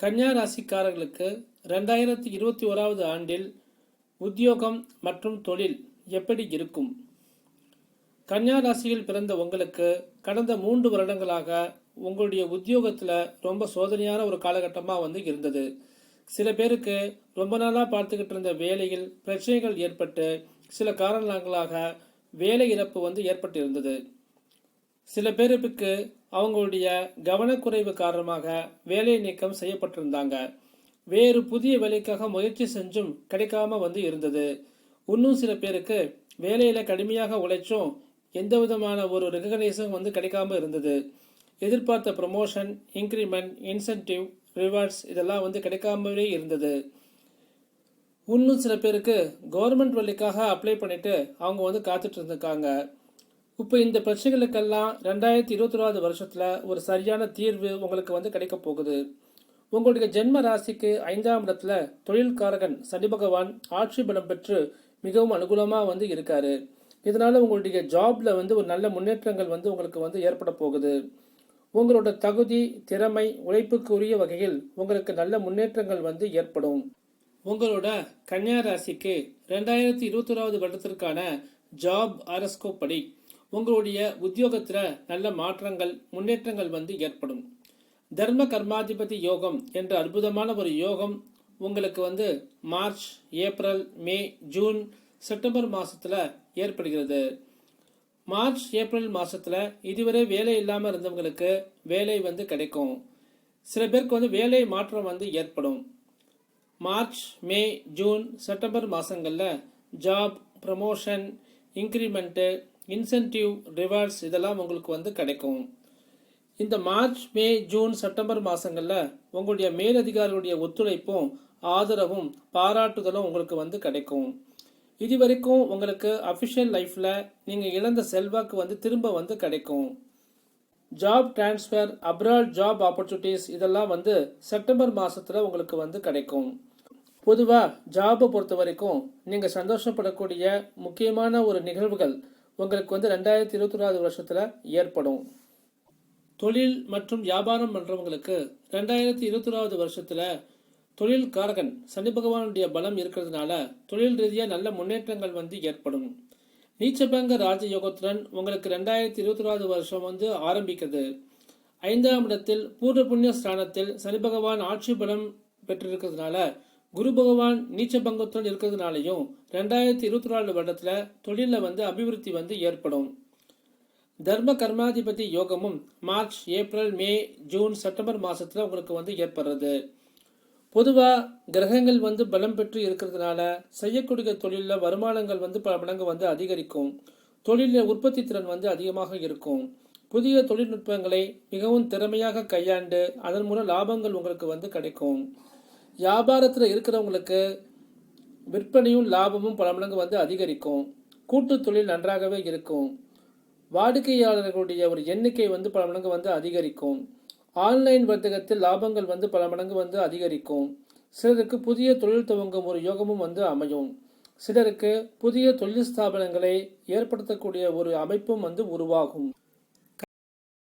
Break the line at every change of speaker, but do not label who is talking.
கன்னியா ராசிக்காரர்களுக்கு ரெண்டாயிரத்தி இருபத்தி ஓராவது ஆண்டில் உத்தியோகம் மற்றும் தொழில் எப்படி இருக்கும்? கன்னியா ராசியில் பிறந்த உங்களுக்கு கடந்த மூன்று வருடங்களாக உங்களுடைய உத்தியோகத்தில் ரொம்ப சோதனையான ஒரு காலகட்டமாக வந்து இருந்தது. சில பேருக்கு ரொம்ப நாளாக பார்த்துக்கிட்டு இருந்த வேலையில் பிரச்சனைகள் ஏற்பட்டு சில காரணங்களாக வேலை இழப்பு வந்து ஏற்பட்டு இருந்தது சில பேருக்கு அவங்களுடைய கவனக்குறைவு காரணமாக வேலை நீக்கம் செய்யப்பட்டிருந்தாங்க. வேறு புதிய வேலைக்காக முயற்சி செஞ்சும் கிடைக்காம வந்து இருந்தது. இன்னும் சில பேருக்கு வேலையில கடுமையாக உழைச்சும் எந்த விதமான ஒரு ரெகனைஸும் வந்து கிடைக்காம இருந்தது. எதிர்பார்த்த ப்ரமோஷன் இன்க்ரிமெண்ட் இன்சென்டிவ் ரிவார்ட்ஸ் இதெல்லாம் வந்து கிடைக்காமவே இருந்தது. இன்னும் சில பேருக்கு கவர்மெண்ட் வேலைக்காக அப்ளை பண்ணிட்டு அவங்க வந்து காத்துட்டு இருந்திருக்காங்க. இப்போ இந்த பிரச்சனைகளுக்கெல்லாம் ரெண்டாயிரத்தி இருபத்தி வருஷத்தில் ஒரு சரியான தீர்வு உங்களுக்கு வந்து கிடைக்க போகுது. உங்களுடைய ஜென்ம ராசிக்கு ஐந்தாம் இடத்துல தொழில்காரகன் சனி பகவான் ஆட்சி பலம் பெற்று மிகவும் அனுகூலமாக வந்து இருக்காரு. இதனால் உங்களுடைய ஜாப்ல வந்து ஒரு நல்ல முன்னேற்றங்கள் வந்து உங்களுக்கு வந்து ஏற்பட போகுது. உங்களோட தகுதி திறமை உழைப்புக்கு உரிய வகையில் உங்களுக்கு நல்ல முன்னேற்றங்கள் வந்து ஏற்படும். உங்களோட கன்னியா ராசிக்கு ரெண்டாயிரத்தி இருபத்தி வருடத்திற்கான ஜாப் அரஸ்கோப் படி உங்களுடைய உத்தியோகத்தில் நல்ல மாற்றங்கள் முன்னேற்றங்கள் வந்து ஏற்படும். தர்ம கர்மாதிபதி யோகம் என்ற அற்புதமான ஒரு யோகம் உங்களுக்கு வந்து March April May June September மாதத்தில் ஏற்படுகிறது. மார்ச் ஏப்ரல் மாதத்தில் இதுவரை வேலை இல்லாமல் இருந்தவங்களுக்கு வேலை வந்து கிடைக்கும். சில பேருக்கு வந்து வேலை மாற்றம் வந்து ஏற்படும். மார்ச் மே ஜூன் செப்டம்பர் மாதங்களில் job promotion increment incentive rewards இதெல்லாம் உங்களுக்கு வந்து கிடைக்கும். இந்த மார்ச் மே ஜூன் செப்டம்பர் மாதங்களில் உங்களுடைய மேலதிகாரிகளுடைய ஒத்துழைப்பும் ஆதரவும் பாராட்டுதலும் உங்களுக்கு வந்து கிடைக்கும். இது வரைக்கும் உங்களுக்கு அஃபிஷியல் லைஃப்பில் நீங்கள் இழந்த செல்வாக்கு வந்து திரும்ப வந்து கிடைக்கும். Job transfer abroad job opportunities இதெல்லாம் வந்து செப்டம்பர் மாதத்தில் உங்களுக்கு வந்து கிடைக்கும். பொதுவாக ஜாபை பொறுத்த வரைக்கும் நீங்கள் சந்தோஷப்படக்கூடிய முக்கியமான ஒரு நிகழ்வுகள் உங்களுக்கு வந்து ரெண்டாயிரத்தி இருபத்தி ஒன்றாவது ஏற்படும். தொழில் மற்றும் வியாபாரம் பண்ணுறவங்களுக்கு ரெண்டாயிரத்தி இருபத்தி ஒன்றாவது வருஷத்துல தொழில் காரகன் சனி பகவானுடைய பலம் இருக்கிறதுனால தொழில் ரீதியாக நல்ல முன்னேற்றங்கள் வந்து ஏற்படும். நீச்சபங்க ராஜயோகத்துடன் உங்களுக்கு ரெண்டாயிரத்தி இருபத்தி ஒன்றாவது வருஷம் வந்து ஆரம்பிக்கிறது. ஐந்தாம் இடத்தில் பூர்வ புண்ணிய ஸ்தானத்தில் சனி பகவான் ஆட்சி பலம் பெற்றிருக்கிறதுனால குரு பகவான் நீச்சபங்கத்துடன் இருக்கிறதுனாலையும் ரெண்டாயிரத்தி இருபத்தி நாலு வருடத்தில் தொழிலில் வந்து அபிவிருத்தி வந்து ஏற்படும். தர்ம கர்மாதிபதி யோகமும் March April May June September மாதத்தில் உங்களுக்கு வந்து ஏற்படுறது. பொதுவாக கிரகங்கள் வந்து பலம் பெற்று இருக்கிறதுனால செய்யக்கூடிய தொழிலில் வருமானங்கள் வந்து பல மடங்கு வந்து அதிகரிக்கும். தொழிலில் உற்பத்தி திறன் வந்து அதிகமாக இருக்கும். புதிய தொழில்நுட்பங்களை மிகவும் திறமையாக கையாண்டு அதன் மூலம் லாபங்கள் உங்களுக்கு வந்து கிடைக்கும். வியாபாரத்தில் இருக்கிறவங்களுக்கு விற்பனையும் லாபமும் பல மடங்கு வந்து அதிகரிக்கும். கூட்டு தொழில் நன்றாகவே இருக்கும். வாடிக்கையாளர்களுடைய ஒரு எண்ணிக்கை வந்து பல மடங்கு வந்து அதிகரிக்கும். ஆன்லைன் வர்த்தகத்தில் லாபங்கள் வந்து பல மடங்கு வந்து அதிகரிக்கும். சிலருக்கு புதிய தொழில் துவங்கும் ஒரு யோகமும் வந்து அமையும். சிலருக்கு புதிய தொழில் ஸ்தாபனங்களை ஏற்படுத்தக்கூடிய ஒரு அமைப்பும் வந்து உருவாகும்.